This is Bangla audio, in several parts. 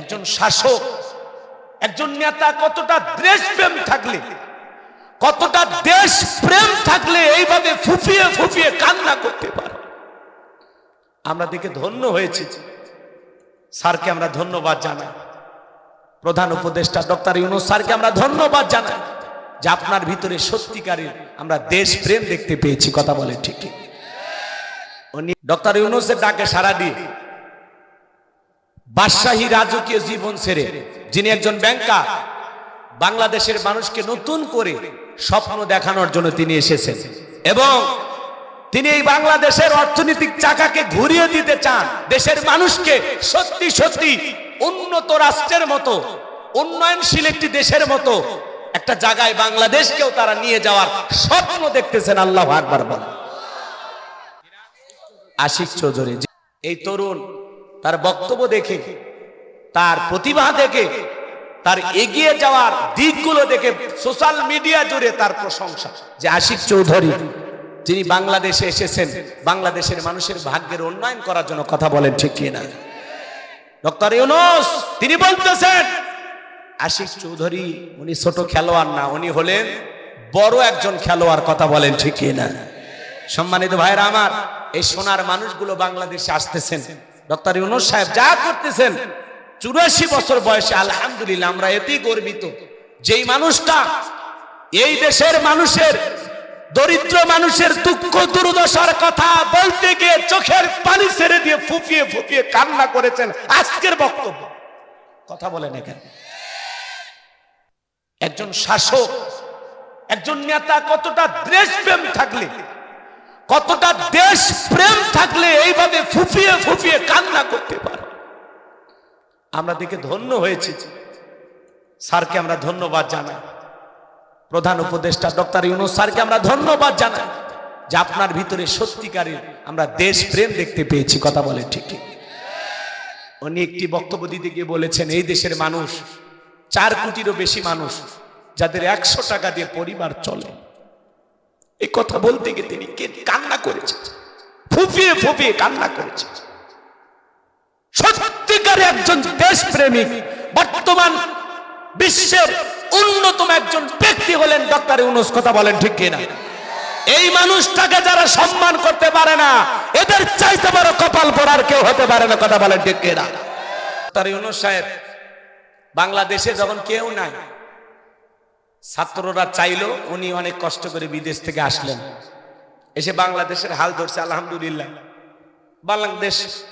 একজন শাসক, একজন নেতা কতটা দেশপ্রেম থাকলে, কতটা দেশ প্রেম থাকলে এইভাবে ফুফিয়ে ফুফিয়ে কান্না করতে পারে। আমরা দেখে ধন্য হয়েছি। স্যারকে আমরা ধন্যবাদ জানাই। প্রধান উপদেষ্টা ডক্টর ইউনুস স্যারকে আমরা ধন্যবাদ জানাই যে আপনার ভিতরে সত্যিকারের আমরা দেশ প্রেম দেখতে পেয়েছি, কথা বলে উনি ডক্টর ইউনুসের ডাকে সারা দিয়ে বাদশাহী রাজকীয় জীবন ছেড়ে যিনি একজন ব্যাংকার, বাংলাদেশের মানুষকে নতুন করে স্বপ্ন দেখানোর জন্য তিনি এসেছেন। এবং তিনি এই বাংলাদেশের অর্থনৈতিক চাকাকে ঘুরিয়ে দিতে চান, দেশের মানুষকে সত্যি সত্যি উন্নত রাষ্ট্রের মতো, উন্নয়নশীল একটি দেশের মতো একটা জায়গায় বাংলাদেশকেও তারা নিয়ে যাওয়ার স্বপ্ন দেখতেছেন আল্লাহ আকবার বলে আশিক চৌধুরী, এই তরুণ তার বক্তব্য দেখে, তার প্রতিভা দেখে, তার এগিয়ে যাওয়ার দিকগুলো দেখে সোশ্যাল মিডিয়া জুড়ে তার প্রশংসা। যে আশিক চৌধুরী, যিনি বাংলাদেশে এসেছেন, বাংলাদেশের মানুষের ভাগ্যের উন্নয়ন করার জন্য কথা বলেন ঠিক কিনা। ডক্টর ইউনুস, তিনি বলতেছেন, আশিক চৌধুরী উনি ছোট খেলোয়াড় না, উনি হলেন বড় একজন খেলোয়াড়, কথা বলেন ঠিক কিনা। সম্মানিত ভাইরা আমার, এই সোনার মানুষগুলো বাংলাদেশে আসতেছেন। ডক্টর ইউনুস সাহেব যা করতেছেন, চুরাশি বছর বয়সে আলহামদুলিল্লাহ আমরা এতেই গর্বিত। যেই মানুষটা এই দেশের মানুষের দরিদ্র মানুষের দুঃখ দুর্দশার কথা বলতে গিয়ে চোখের পানি ছেড়ে দিয়ে ফুপিয়ে ফুপিয়ে কান্না করেছেন আজকের বক্তব্য। কথা বলেন এখানে। একজন শাসক, একজন নেতা কতটা দেশপ্রেম থাকলে কতটা দেশ প্রেম থাকলে এইভাবে ফুফিয়ে ফুফিয়ে কান্না করতে পারে। আমরা দেখে ধন্য হয়েছি। স্যারকে আমরা ধন্যবাদ জানাই। প্রধান উপদেষ্টা ডক্টর ইউনুস স্যারকে আমরা ধন্যবাদ জানাই যে আপনার ভিতরে সত্যিকারের আমরা দেশ প্রেম দেখতে পেয়েছি, কথা বলে ঠিকই উনি একটি বক্তব্য দিতে গিয়ে বলেছেন, এই দেশের মানুষ চার কোটিরও বেশি মানুষ যাদের একশো টাকা দিয়ে পরিবার চলে। এই কথা বলতে গিয়ে তিনি কান্না করেছে? ফুপিয়ে ফুপিয়ে কান্না করেছে। সত্যিকারে একজন দেশ দেশপ্রেমিক, বর্তমান বিশ্বের অন্যতম একজন ব্যক্তি হলেন ডক্টর ইউনুস, কথা বলেন ঠিক কিনা? এই মানুষটাকে যারা সম্মান করতে পারে না, এদের চাইতে বড় কপাল পড়ার কেউ হতে পারে না, কথা বলেন ঠিক কিনা? ডক্টর ইউনুস সাহেব, বাংলাদেশে যখন কেউ নাই ছাত্ররা চাইলো উনি অনেক কষ্ট করে বিদেশ থেকে আসলেন। এসে বাংলাদেশের হাল ধরছে, আলহামদুলিল্লাহ। বাংলাদেশ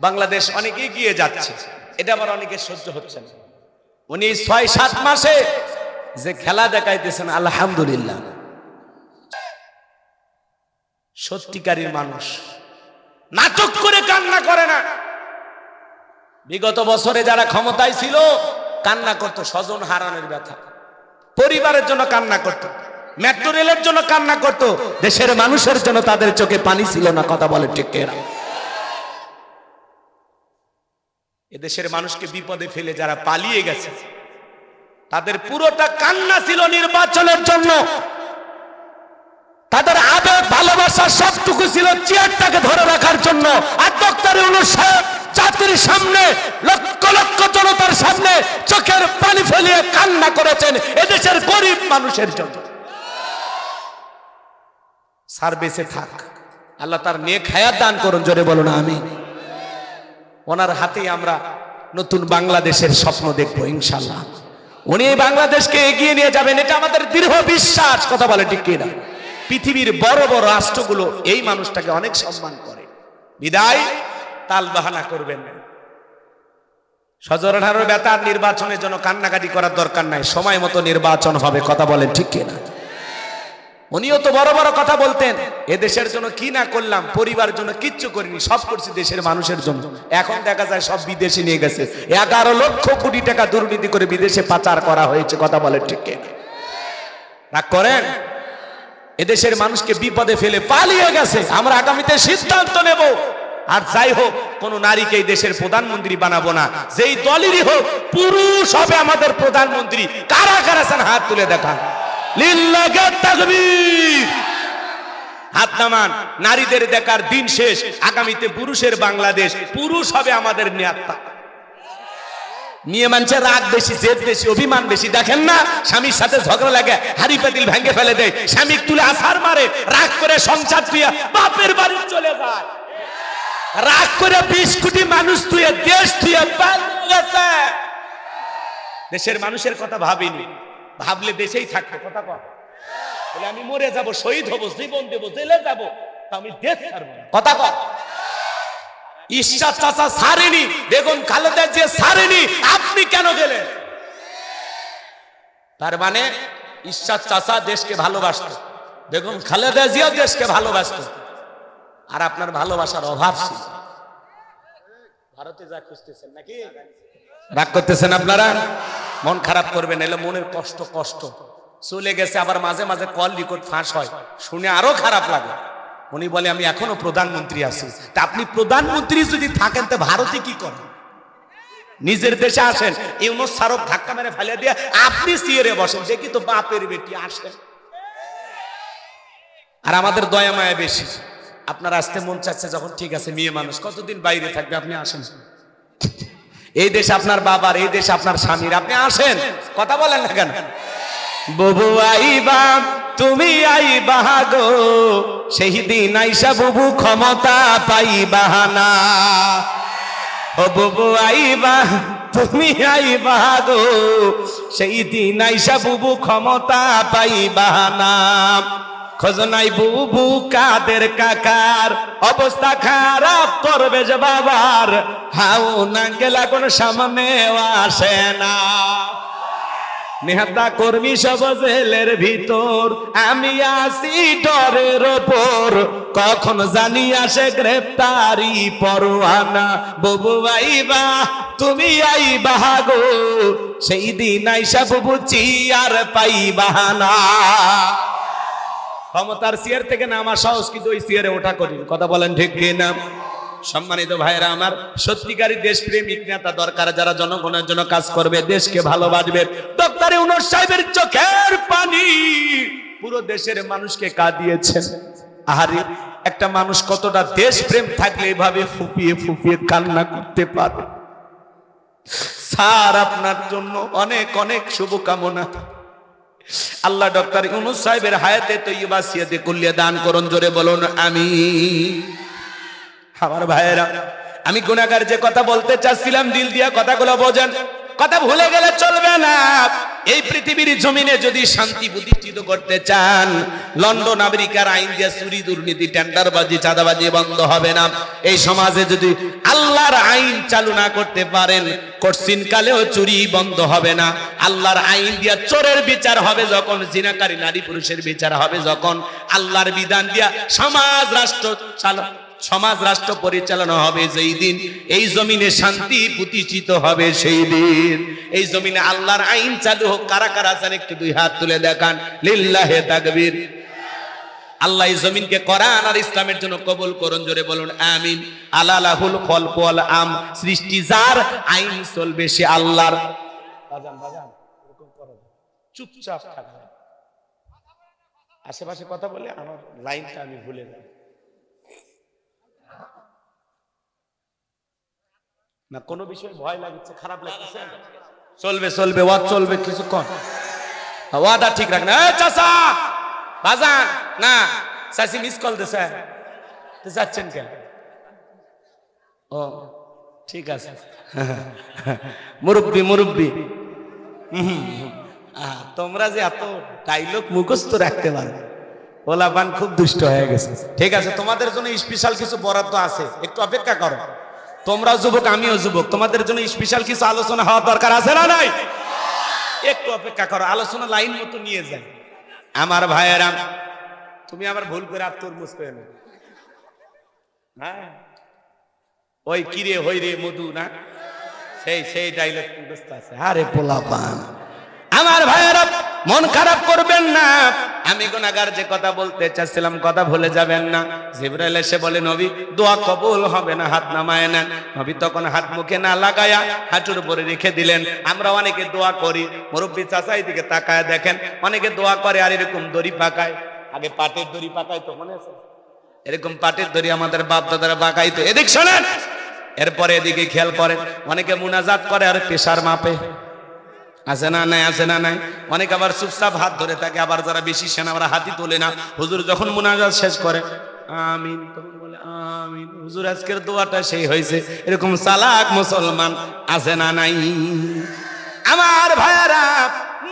বাংলাদেশ অনেক এগিয়ে যাচ্ছে। এটা আবার অনেকে সহ্য হচ্ছে না। উনি ছয়, সাত মাসে যে খেলা দেখাইতেছেন, আলহামদুলিল্লাহ। সত্যিকারীর মানুষ। নাটক করে কান্না করে না। বিগত বছরে যারা ক্ষমতায় ছিল, কান্না করতো, স্বজন হারানোর ব্যথা। পরিবারের জন্য কান্না করত মেট্রো রেলের জন্য কান্না করত, দেশের মানুষের জন্য তাদের চোখে পানি ছিল না, কথা বলে ঠিক এরা এদেশের মানুষকে বিপদে ফেলে যারা পালিয়ে গেছে, তাদের পুরোটা কান্না ছিল নির্বাচনের জন্য। তাদের আবেগ, ভালোবাসা সবটুকু ছিল চেয়ারটাকে ধরে রাখার জন্য। আর ডক্টর সাহেব জাতির সামনে, লক্ষ লক্ষ জনতার সামনে চোখের পানি ফেলিয়ে কান্না করেছেন এদেশের গরিব মানুষের জন্য। সার বেঁচে থাক। আল্লাহ তার নেক হায়াত দান করুন, জোরে বলুন আমি ওনার হাতেই আমরা নতুন বাংলাদেশের স্বপ্ন দেখব ইনশাল্লাহ উনি এই বাংলাদেশকে এগিয়ে নিয়ে যাবেন, এটা আমাদের দৃঢ় বিশ্বাস, কথা বলে ঠিক কিনা। পৃথিবীর বড় বড় রাষ্ট্রগুলো এই মানুষটাকে অনেক সম্মান করে। বিদায়। তাল বাহানা করবেন। না সজরার বেতার নির্বাচনের জন্য কান্নাকাটি করার দরকার নাই। সময় মতো নির্বাচন হবে, কথা বলেন ঠিক কিনা? উনিও তো বড় বড় কথা বলতেন এ দেশের জন্য কি না করলাম পরিবার জন্য কিচ্ছু করিনি, সব করছি দেশের মানুষের জন্য। এখন দেখা যায় সব বিদেশে নিয়ে গেছে। এগারো লক্ষ কোটি টাকা দুর্নীতি করে বিদেশে পাচার করা হয়েছে, কথা বলেন ঠিক কিনা? রাগ করেন? এদেশের মানুষকে বিপদে ফেলে পালিয়ে গেছে। আমরা আগামীতে সিদ্ধান্ত নেব। আর যাই হোক, কোন নারীকে দেশের প্রধানমন্ত্রী বানাবো না। যেই দলেরই হোক, পুরুষ হবে আমাদের প্রধানমন্ত্রী। কারা কারা আছেন হাত তুলে দেখান? হাত নামান, নারীদের দেখার দিন শেষ। আগামীতে পুরুষের বাংলাদেশ, পুরুষ হবে আমাদের নেতা। মেয়ে মানুষের রাগ বেশি, জেদ বেশি, অভিমান বেশি। দেখেন না, স্বামীর সাথে ঝগড়া লাগে, হাড়ি পাতিল ভেঙে ফেলে দেয়। স্বামী তুলে আসার মারে, রাগ করে সংসার তুই বাপের বাড়ি চলে যায়। রাগ করে বিশ কোটি মানুষ তুই, দেশ তুই দেশের মানুষের কথা ভাবিনি। ভাবলে দেশেই থাকতো কথা কর বলে, আমি মরে যাব, শহীদ হব, জীবন দেব, জেলে যাব আমি দেশ ছাড়বো। কথা কর ঈশ্বর চাচা সারেনি বেগম খালেদা যে সারেনি আপনি কেন গেলেন? তার মানে ঈশ্বর চাচা দেশকে ভালোবাসত, বেগম খালেদা জিয়া দেশকে ভালোবাসত। আর আপনার ভালোবাসার অভাব ছিল। ভারতে যা খুঁজতেছেন নাকি? রাগ করতেছেন আপনারা? মন খারাপ করবেন এলে মনের কষ্ট কষ্ট। চলে গেছে আবার মাঝে মাঝে কল রেকর্ড ফাঁস হয়। শুনে আরও খারাপ লাগে। উনি বলে আমি এখনও প্রধানমন্ত্রী আছি। তা আপনি প্রধানমন্ত্রী যদি থাকেন তো ভারতে কি করেন? নিজের দেশে আসেন ইউনুস সারক ধাক্কা মেরে ফেলে দিয়ে আপনি সিয়ারে বসেন। দেখি তো বাপের বেটি আসেন আর আমাদের দয়া মায়া বেশি। আপনার আসতে মন চাচ্ছে যখন ঠিক আছে, মেয়ে মানুষ, কতদিন বাইরে থাকবে আপনি আসেন। এই দেশ আপনার বাবার, এই দেশ আপনার স্বামীর, আপনি আসেন, কথা বলেন না কেন? বুবু আইবা, তুমি আইবা গো, সেই দিন আইসা বুবু ক্ষমতা পাইবা না। ও বুবু আইবা, তুমি আইবা গো, সেই দিন আইসা বুবু ক্ষমতা পাইবা না। খোঁজ নাই বুবু কাদের কাকার? অবস্থা খারাপ করবে যে বাবার। হাউ না গেলা কোন সামনে আসে না। নেহাতা কর্মী সব জেলের ভিতর, আমি আসি ডরের ওপর। কখন জানি আসে গ্রেপ্তারি পরোয়ানা। ববু আইবা, তুমি আইবা গো। সেই দিন আইসা বুবু চিয়ার পাইবা না। ক্ষমতার চেয়ার থেকে নামা সাহস কিন্তু ওই চেয়ারে ওঠা কঠিন। কথা বলেন ঠিক না সম্মানিত ভাইরা আমার সত্যিকারী দেশপ্রেমিক নেতা দরকার, যারা জনগণের জন্য কাজ করবে, দেশকে ভালোবাসবে। ডক্টর ইউনুস সাহেবের চোখের পানি পুরো দেশের মানুষকে কাঁদিয়েছেন। আহারে, একটা মানুষ কতটা দেশপ্রেম থাকলে এভাবে ফুপিয়ে ফুপিয়ে কান্না করতে পারে? স্যার, আপনার জন্য অনেক অনেক শুভকামনা। আল্লাহ ডক্টর ইউনুস সাহেবের হায়াতে তৈবা সিয়াতে কুল্লিয়া দান করুন, জোরে বলুন আমি আমার ভাইয়েরা, আমি গুণাগার যে কথা বলতে চাচ্ছিলাম, দিল দিয়া কথাগুলো বোঝেন। কথা ভুলে গেলে চলবে না। এই পৃথিবীর জমিনে যদি শান্তি প্রতিষ্ঠিত করতে চান, লন্ডন আমেরিকার আইন দিয়ে চুরি, দুর্নীতি, টেন্ডারবাজি, চাঁদাবাজি বন্ধ হবে না। এই সমাজে যদি আল্লাহর আইন চালু না করতে পারেন, কঠিন কালেও চুরি বন্ধ হবে না। আল্লাহর আইন দিয়া চোরের বিচার হবে যখন, জিনাকারী নারী পুরুষের বিচার হবে যখন। আল্লাহর বিধান দিয়া সমাজ, রাষ্ট্র চালু সমাজ রাষ্ট্র পরিচালনা হবে যেই দিন। এই জমিনে শান্তি প্রতিষ্ঠিত হবে সেই দিন। এই জমিনে আল্লাহর আইন চালু হোক, কারা কারা আছেন একটু দুই হাত তুলে দেখান। লিল্লাহে তাকবীর। আল্লাহ এই জমিনকে করান আর ইসলামের জন্য কবুল করুন, জোরে বলুন, আমিন। আলালাহুল খলক ওয়াল আম, সৃষ্টি যার আইন চলবে সে আল্লাহর। চুপচাপ থাকবে আশেপাশে কথা বলে আমার লাইনটা আমি ভুলে যাই। না, কোনো বিষয়ে ভয় লাগছে, খারাপ লাগছে চলবে চলবে, ওয়াদ চলবে কিছুক্ষণ। ওয়াদা ঠিক রাখ না। চাচা বাজান না, চাচি মিস কল তো যাচ্ছেন কেন? ও, ঠিক আছে। মুরব্বি মুরব্বি। তোমরা যে এত ডাইলগ মুখস্থ রাখতে পারো। ওলাপান খুব দুষ্ট হয়ে গেছে। ঠিক আছে, তোমাদের জন্য স্পেশাল কিছু বরাদ্দ আছে। একটু অপেক্ষা করো। তোমরাও যুবক, আমিও যুবক। তোমাদের জন্য স্পেশাল কিছু আলোচনা হওয়ার দরকার আছে না নাই? একটু অপেক্ষা করো, আলোচনা লাইন মতো নিয়ে যায় আমার ভাইয়েরা, তুমি আবার ভুল করে আর তরমুজ পেয়ে নেবে। হ্যাঁ? ওই কিরে হই রে, মধু না? সেই সেই ডাইলগ আছে। আরে পোলা পান আমার ভাইয়েরা মন খারাপ করবেন না। আমি গুনাগার যে কথা বলতে চাচ্ছিলাম, কথা ভুলে যাবেন না। জিব্রাইল এসে বলে, নবী, দোয়া কবুল হবে না, হাত নামায় নেন। নবী তখন হাত মুখে না লাগায়া হাঁটুর উপরে রেখে দিলেন। আমরা অনেকে দোয়া করি, মুরব্বী চাচাই দিকে তাকায় দেখেন, অনেকে দোয়া করে আর এরকম দড়ি পাকায়। আগে পাটের দড়ি পাকায় তো মনে আছে? এরকম পাটের দড়ি আমাদের বাপ দাদারা পাকাইতো এদিক শোনেন, এরপরে এদিকে খেয়াল করেন, অনেকে মুনাজাত করে আর পেশার মাপে। আছে না নাই, আছে না নাই? অনেক আবার চুপচাপ হাত ধরে থাকে, আবার যারা বেশি সেনা আবার হাতি তোলে না। হুজুর যখন মুনাজাত শেষ করে, আমিন, তখন বলে, আমিন। হুজুর, আজকের দোয়াটা সেই হয়েছে। এরকম চালাক মুসলমান আছে না নাই? আমার ভাইয়ারা,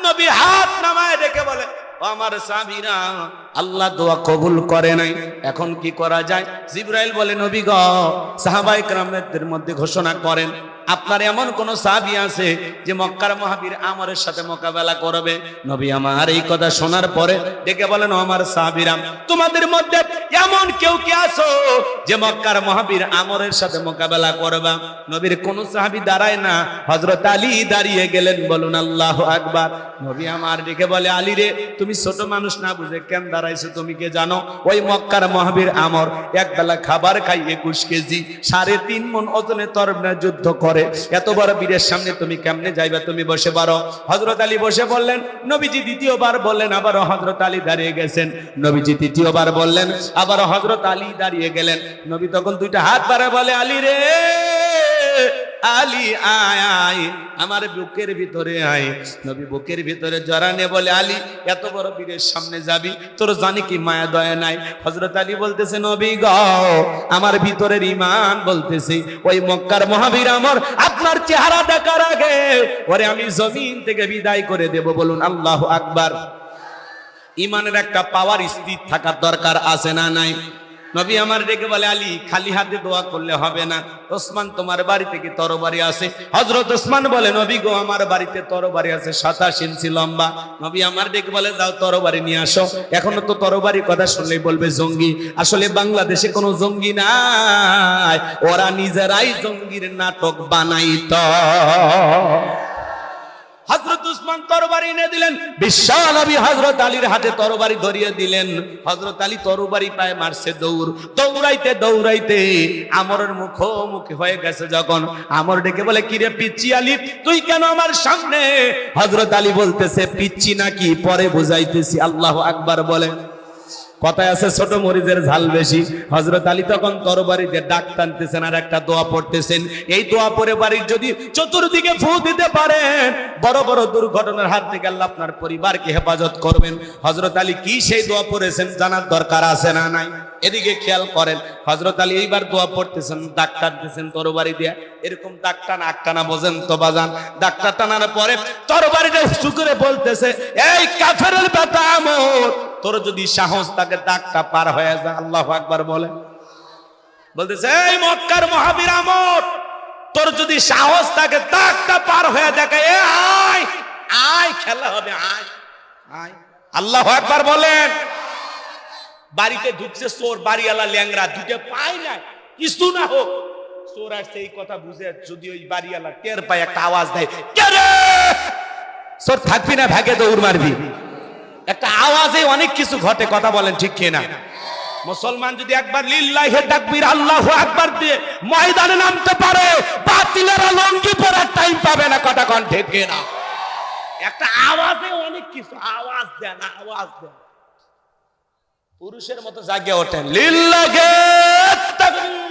নবী হাত নামায় ডেকে বলে আমার সাবিরা আল্লাহ দোয়া কবুল করে নাই। এখন কি করা যায়? জিব্রাইল বলে, নবী গ সাহাবাই ক্রামের মধ্যে ঘোষণা করেন আপনার এমন কোন সাহাবি আছে যে মক্কার মহাবীর আমরের সাথে মোকাবেলা করবে? নবী আমার এই কথা শোনার পরে ডেকে বলেন আমার সাহাবিরাম তোমাদের মধ্যে এমন কেউ কি আছো যে মক্কার মহাবীর আমরের সাথে মোকাবেলা করবা? নবীর কোন সাহাবি দাঁড়ায় না। হযরত আলী দাঁড়িয়ে গেলেন, বলুন, আল্লাহ আকবার। নবী আমার ডেকে বলে, আলী রে, তুমি ছোট মানুষ না বুঝে কেন দাঁড়াইছো? তুমি কে জানো? ওই মক্কার মহাবীর আমর এক বেলা খাবার খাই একুশ কেজি, সাড়ে তিন মন ওজনে তরফনা যুদ্ধ করে। এত বড় বীরের সামনে তুমি কেমনে যাইবা? তুমি বসে পারো। হজরত আলী বসে বললেন, নবীজি দ্বিতীয়বার বললেন, আবারও হজরত আলী দাঁড়িয়ে গেছেন। নবীজি তৃতীয়বার বললেন, আবারও হজরত আলী দাঁড়িয়ে গেলেন। নবী তখন দুইটা হাত বাড়া বলে, আলী রে আলী, আয় আয়, আমার বুকের ভিতরে আয়। নবী বুকের ভিতরে জড়ানে বলে, আলী, এত বড় বীরের সামনে যাবি, তোর জানি কি মায়া, দয়া নাই। হজরত আলী বলতেছে, নবী গ, আমার ভিতরের ইমান বলতেছে, ওই মক্কার মহাবীর আমার, আপনার চেহারা দেখার আগে, ওরে আমি জমিন থেকে বিদায় করে দেব, বলুন আল্লাহ আকবার। ইমানের একটা পাওয়ার স্থির থাকার দরকার আছে না নাই? নবী আমার ডেকে বলে, আলী, খালি হাতে দোয়া করলে হবে না। ওসমান তোমার বাড়ি থেকে তরবারি আছে হজরত ওসমান বলে, নবী গো, আমার বাড়িতে তরবারি আছে, সাতাশ ইঞ্চি লম্বা। নবী আমার ডেকে বলে, যাও তরবারি নিয়ে আসো। এখনও তো তরবারি কথা শুনলেই বলবে জঙ্গি। আসলে বাংলাদেশে কোনো জঙ্গি নাই, ওরা নিজেরাই জঙ্গির নাটক বানাইত। হজরত উসমান তরবারি এনে দিলেন। বিশাল আবি হজরত আলীর হাতে তরবারি ধরিয়ে দিলেন। হজরত আলী তরবারি পায় মারছে দৌড়। দৌড়াইতে দৌড়াইতে আমরের মুখোমুখি হয়ে গেছে যখন। আমর ডেকে বলে, কিরে পিচ্ছি আলী, তুই কেন আমার সামনে? হজরত আলী বলতেছে পিচ্ছি নাকি? পরে বুঝাইতেছি, আল্লাহ আকবার, বলে। কথায় আছে, ছোট মরিচের ঝাল বেশি। হজরত আলী তখন তরবারিতে ডাক টানতেছেন আর একটা দোয়া পড়তেছেন। এই দোয়া পরে বাড়ির যদি চতুর্দিকে ফু দিতে পারেন, বড় বড় দুর্ঘটনার হাত থেকে আল্লাহ আপনার পরিবারকে হেফাজত করবেন। হজরত আলী কি সেই দোয়া পড়েছেন জানার দরকার আছে না নাই? এদিকে খেয়াল করেন হজরত আলী এইবার দোয়া পড়তেছেন, ডাক টানতেছেন তরবারি দিয়া। এরকম ডাক টান আক টানা বোঝেন তো বাজান। ডাক্তার টানার পরে তরবারিটা উঁচু করে বলতেছে, এই কাফেরের বেটা আমর তোর যদি সাহস থাকে, দাগটা পার হয়ে যায় আল্লাহ আকবার বলে বলতেছে, এই মক্কার মহাবীর আমর, তোর যদি সাহস থাকে, দাগটা পার হয়ে দেখে। এ আয় আয়, খেলা হবে, আয় আয়। আল্লাহ একবার বলেন। বাড়িতে ঢুকছে চোর, বাড়িওয়ালা ল্যাংরা দুটো পায় না কিছু না হোক, চোর আসছে এই কথা বুঝে যদি ওই বাড়িওয়ালা টের পায়, একটা আওয়াজ দেয়, কে রে? চোর থাকবি না, ভাগে দৌড় মারবি। একটা আওয়াজে অনেক কিছু ঘটে, কথা বলেন ঠিক কিনা? মুসলমান যদি একবার লিল্লাহে তাকবীর আল্লাহু আকবার দিয়ে ময়দানে নামতে পারে, বাতিলেরা লঙ্গি পরার টাইম পাবে না, কথা কোন ঠিক কিনা? একটা আওয়াজে অনেক কিছু, আওয়াজ দেন আওয়াজ দেন। পুরুষের মতো জাগে ওঠেন। লিল্লাহে তাকবীর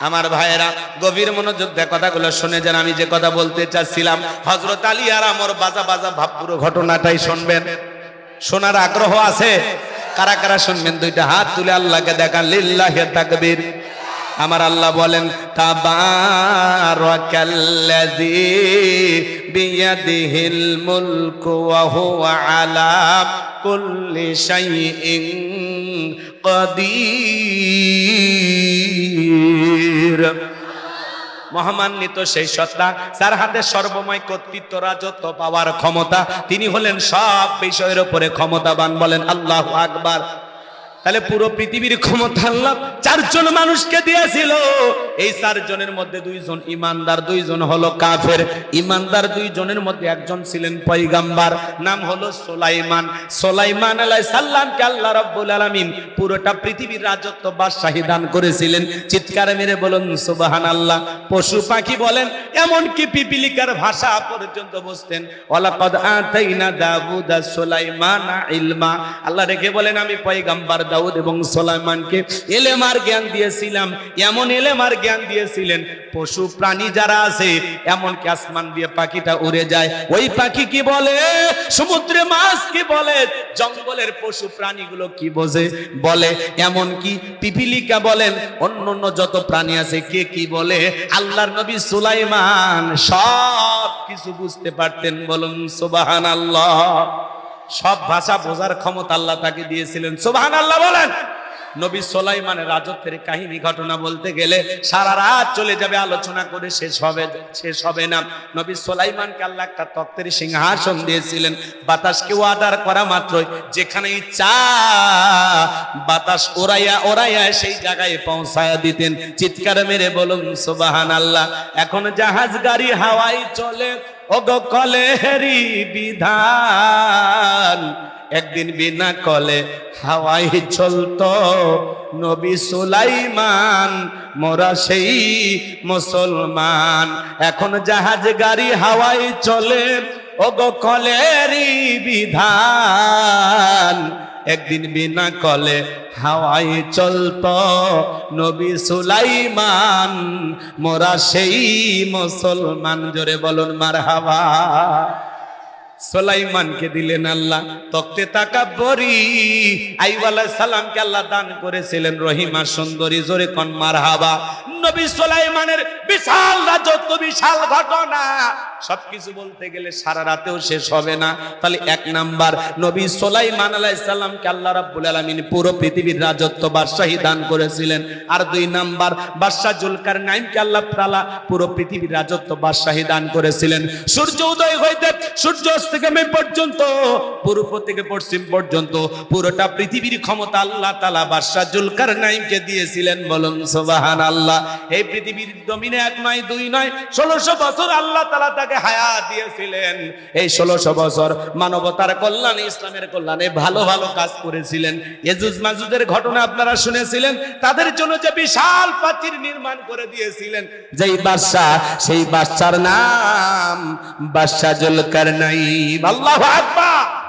আমার ভাইয়েরা, গভীর মনোযোগ কথাগুলো শুনে যান আমি যে কথা বলতে চাচ্ছিলাম হজরত আলী আর আমার বাজা বাজা ভাব পুরো ঘটনাটাই শুনবেন। শোনার আগ্রহ আছে? কারা কারা শুনবেন? দুইটা হাত তুলে আল্লাহকে দেখান, লিল্লাহে তাকবীর। আমার আল্লাহ বলেন বিয়াদিহিল আলা মহামান্বিত সেই সত্তা, যার হাতে সর্বময় কর্তৃত্ব, রাজত্ব পাওয়ার ক্ষমতা, তিনি হলেন সব বিষয়ের উপরে ক্ষমতাবান বলেন আল্লাহ আকবার। তাহলে পুরো পৃথিবীর ক্ষমতা আল্লাহ চারজন মানুষকে দিয়েছিল। এই চারজনের মধ্যে দুইজন ইমানদার, দুইজন হলো কাফের। ইমানদার দুইজনের মধ্যে একজন ছিলেন পয়গাম্বার, নাম হলো সোলাইমান। সোলাইমান আলাই সাল্লামকে আল্লাহ রাব্বুল আলামিন পুরোটা পৃথিবীর রাজত্ব বাদশাহী দান করেছিলেন। চিৎকার মেরে বলুন, সুবহানাল্লাহ। পশু পাখি বলেন, এমনকি পিপিলিকার ভাষা পর্যন্ত বুঝতেন। ওয়ালাকাদ আতাইনা আল্লাহ রেখে বলেন, আমি পয়গাম্বার দাউদ এবং সোলাইমানকে এলেমার জ্ঞান দিয়েছিলাম। এমন এলেমার জ্ঞান দিয়েছিলেন, পশু প্রাণী যারা আছে, এমনকি আসমান দিয়ে পাখিটা উড়ে যায়। ওই পাখি কি বলে? সমুদ্রে মাছ কি বলে? জঙ্গলের পশু প্রাণীগুলো কি বোঝে? বলে এমন কি পিপিলিকা বলেন অন্য অন্য যত প্রাণী আছে, কে কি বলে? আল্লাহর নবী সুলাইমান সব কিছু বুঝতে পারতেন বলুন সুবাহান আল্লাহ সব ভাষা বোঝার ক্ষমতা আল্লাহ তাকে দিয়েছিলেন। সুবাহান আল্লাহ বলেন। নবী সোলাইমানের রাজত্বের কাহিনী ঘটনা বলতে গেলে সারা রাত চলে যাবে, আলোচনা করে শেষ হবে শেষ হবে না। নবী সোলাইমানকে আল্লাহ একটা তক্তের সিংহাসন দিয়েছিলেন। বাতাসকে ওয়াদার করা মাত্রই যেখানে ইচ্ছা বাতাস ওরাইয়া ওরাইয়া সেই জায়গায় পৌঁছায়া দিতেন। চিৎকার মেরে বলুন সুবাহান আল্লাহ এখন জাহাজ গাড়ি হাওয়াই চলে। ওগো কলেরি বিধান। একদিন বিনা কলে হাওয়াই চলত নবী সুলাইমান, মোরা সেই মুসলমান। এখন জাহাজ গাড়ি হাওয়াই চলে, ওগো কলেরি বিধান। একদিন বিনা কলে হাওয়াই চলতো নবী সুলাইমান। মোরা সেই মুসলমান, জোরে বলুন মার হাওয়া সোলাইমানকে দিলেন আল্লাহ, তক্তে তাকাব্বরি আলাইহিস সালামকে আল্লাহ দান করেছিলেন রহিমা সুন্দরী, জোরে কন মারহাবা। নবী সোলাইমানের বিশাল রাজত্ব, বিশাল ঘটনা। সবকিছু বলতে গেলে সারা রাতেও শেষ হবে না। তাহলে এক নাম্বার, নবী সোলাইমান আলাইহিস আল্লাহ রাব্বুল আলামিন পুরো পৃথিবীর রাজত্ব বাদশাহী দান করেছিলেন। আর দুই নাম্বার বাদশা জুলকার নাইমকে আল্লাহ তাআলা পুরো পৃথিবীর রাজত্ব বাদশাহী দান করেছিলেন। সূর্য উদয় হইতে, সূর্য অস্তগামী পর্যন্ত, পূর্ব থেকে পশ্চিম পর্যন্ত পুরোটা পৃথিবীর ক্ষমতা আল্লাহ তাআলা বাদশা জুলকার নাইমকে দিয়েছিলেন বলুন সুবহান আল্লাহ এই পৃথিবীর জমিনে এক নয়, দুই নয়, ষোলোশো বছর আল্লাহ তাআলা তাকে হায়াত দিয়েছিলেন। এই ষোলোশো বছর মানবতার কল্যাণে, ইসলামের কল্যাণে ভালো ভালো কাজ করেছিলেন। এজুজ মাজুজের ঘটনা আপনারা শুনেছিলেন, তাদের জন্য যে বিশাল প্রাচীর নির্মাণ করে দিয়েছিলেন। যেই বাদশা সেই বাদশার নাম বাদশাহ জুলকার নাই আল্লাহু আকবার!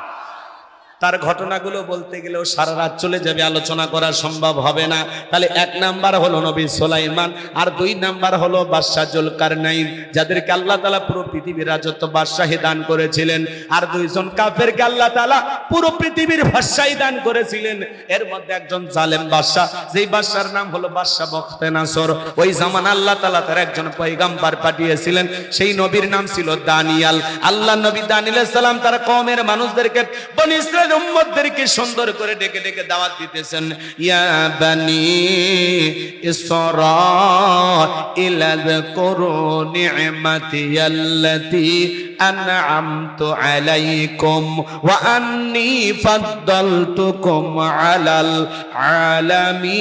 তার ঘটনাগুলো বলতে গেলেও সারা রাত চলে যাবে, আলোচনা করা সম্ভব হবে না। তাহলে এক নাম্বার হলো নবী সোলাইমান, আর দুই নাম্বার হলো বাদশাহ জুলকার নাইম যাদেরকে আল্লাহ তালা পুরো পৃথিবীর রাজত্ব বাদশাহী দান করেছিলেন, আর দুইজন কাফেরকে আল্লাহ তালা পুরো পৃথিবীর ভাষাই দান করেছিলেন। এর মধ্যে একজন জালেম বাদশাহ, যেই বাদশার নাম হলো বাদশাহ বখতে নাসর। ওই জামান আল্লাহ তালা তার একজন পৈগাম্বার পাঠিয়েছিলেন, সেই নবীর নাম ছিল দানিয়াল। আল্লাহ নবী দানিয়াল সালাম তার কমের মানুষদেরকে বনি ইসরায়েল উম্মতদেরকে সুন্দর করে ডেকে ডেকে দাওয়াত দিতেছেন, ইয়া বানি ইসরাঈল যাকুরু নি'মাতি আল্লাতী আন'আমতু আলাইকুম ওয়া আন্নী ফাদ্দালতুকুম আলাল আলামিন।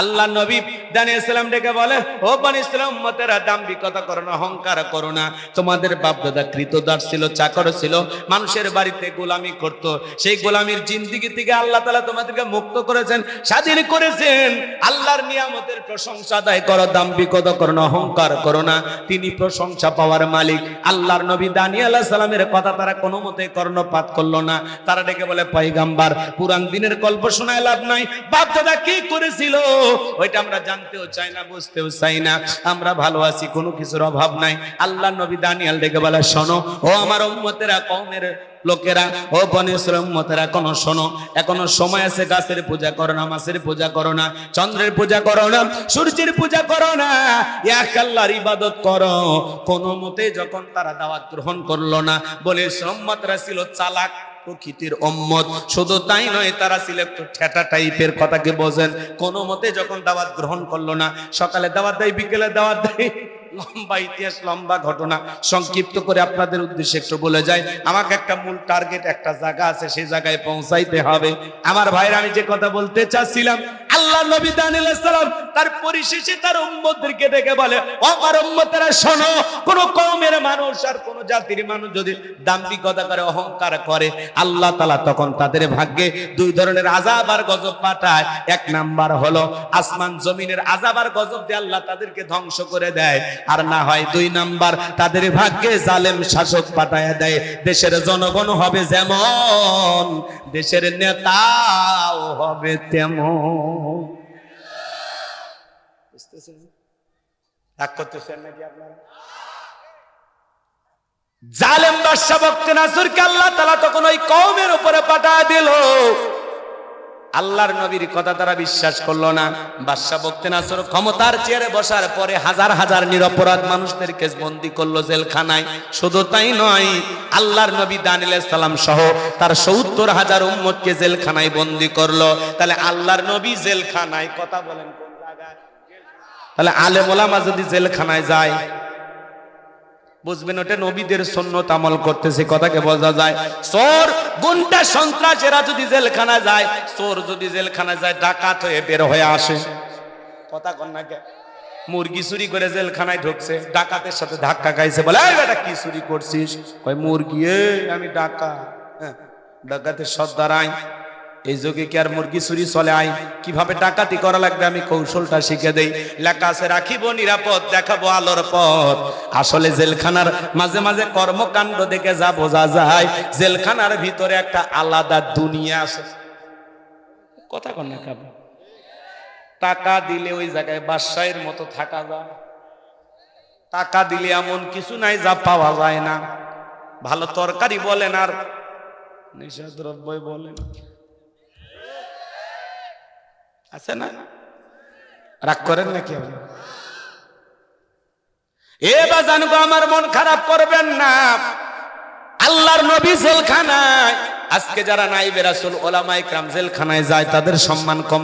আল্লাহ নবী দানিয়াল সালাম ডেকে বলে, ও ইসলাম, উম্মতেরা দাম্ভিকতা করো না, অহংকার করো না। তোমাদের বাপ দাদা কৃতদাস ছিল, চাকর ছিল, মানুষের বাড়িতে গোলামি করত। সেই গোলামির জিন্দিগি থেকে আল্লাহ তালা তোমাদেরকে মুক্ত করেছেন, স্বাধীন করেছেন। আল্লাহর নিয়ামতের প্রশংসা আদায় করো, দাম্ভিকতা করো না, অহংকার করো না। তিনি প্রশংসা পাওয়ার মালিক। আল্লাহর নবী দানিয়াল সালামের কথা তারা কোনো মতে কর্ণপাত করল না। তারা ডেকে বলে, পয়গাম্বার পুরান দিনের গল্প শোনায় লাভ নাই। বাপ দাদা কি করেছিল? ওইটা আমরা জানতেও চাই না, বুঝতেও চাই না। আমরা ভালো আছি, কোনো কিছুর অভাব নাই। আল্লাহ নবী দানিয়াল ডেকে বলে, শোনো, ও আমার উম্মতেরা, কওমের লোকেরা, ও বনেশ্বর উম্মতেরা, এখনও শোনো, এখনও সময় আছে, গাছের পূজা করো না, মাছের পূজা করো না, চন্দ্রের পূজা করো না, সূর্যের পূজা করো না, এক আল্লাহর ইবাদত করো। কোনো মতে যখন তারা দাওয়াত গ্রহণ করল না, বলে, উম্মতরা ছিল চালাক প্রকৃতির অম্মত শুধু তাই নয়, তারা ছিল একটু ঠেটা টাইপের কথাকে বোঝেন। কোনো মতে যখন দাওয়াত গ্রহণ করল না, সকালে দাওয়াত দেয়, বিকেলে দাওয়াত দেয়। লম্বা ইতিহাস, লম্বা ঘটনা, সংক্ষিপ্ত করে আপনাদের উদ্দেশ্যে একটু বলে যায় আমাকে একটা মূল টার্গেট একটা জায়গা আছে, সেই জায়গায় পৌঁছাইতে হবে। আমার ভাইরা আমি যে কথা বলতে চাচ্ছিলাম, আল্লাহ নবী দানিল সালাম তার পরিশেষে তার উম্মতদেরকে ডেকে বলে আমার উম্মতেরা, শোনো, কোন কওমের মানুষ আর কোন জাতির মানুষ যদি দাম্ভিকতা করে, অহংকার করে, আল্লাহ তালা তখন তাদের ভাগ্যে দুই ধরনের আজাব আর গজব পাঠায়। এক নাম্বার হলো, আসমান জমিনের আজাব আর গজব দিয়ে আল্লাহ তাদেরকে ধ্বংস করে দেয়। আর না হয় দুই নাম্বার, তাদের ভাগ্যে জালেম শাসক পাঠায় দেয়। দেশের জনগণ হবে যেমন, দেশের নেতাও হবে তেমন। জালেম বাদশা বক্তে নাসুরকে আল্লাহ তালা তখন ওই কওমের উপরে পাঠায় দিল। আল্লাহর নবীর কথা তারা বিশ্বাস করল না। বাদশা বক্তে নাসুর ক্ষমতার চেয়ারে বসার পরে হাজার হাজার নিরপরাধ মানুষদেরকে বন্দি করল জেলখানায়। শুধু তাই নয়, আল্লাহর নবী দানিল সালাম সহ তার সত্তর হাজার উম্মতকে জেলখানায় বন্দি করল। তাহলে আল্লাহর নবী জেলখানায় কথা বলেন কোন জায়গায়? তাহলে আলেম ওলামা যদি জেলখানায় যায় বুঝবেন ওটা নবীদের সন্ন্যত আমল করতেছে কথাকে বোঝা যায়। চোর গুন্ডা সন্ত্রাসেরা যদি জেলখানা যায় চোর যদি জেলখানা যায় ডাকাত হয়ে বের হয়ে আসে। কথা কন না মুরগি চুরি করে জেলখানায় ঢুকছে ডাকাতের সাথে ধাক্কা খাইছে বলে বেটা কি চুরি করছিস? কয় মুরগি আমি ডাকা হ্যাঁ, ডাকাতের সর্দার আই এই যুগে কি আর মুরগি চুরি চলে আই? কীভাবে ডাকাতি করা লাগবে? আমি কৌশলটা শিখে দেই। লেখা আছে, রাখিব নিরাপদ, দেখাবো আলোর পথ। আসলে জেলখানার মাঝে মাঝে কর্মকাণ্ড দেখে যা বোঝা যায়, জেলখানার ভিতরে একটা আলাদা দুনিয়া আছে। কথা কন না কাবু টাকা দিলে ওই জায়গায় বাদশাহের মতো থাকা যায়। টাকা দিলে এমন কিছু নাই যা পাওয়া যায় না। ভালো তরকারি বলেন আর নেশা দ্রব্যই বলেন। আছে না রাগ করেন নাকি আপনি এ বাজান গো আমার মন খারাপ করবেন না আল্লাহর নবী জেলখানায় আজকে যারা নাইবে রাসূল ওলামায়ে کرام জেলখানায় যায় তাদের সম্মান কম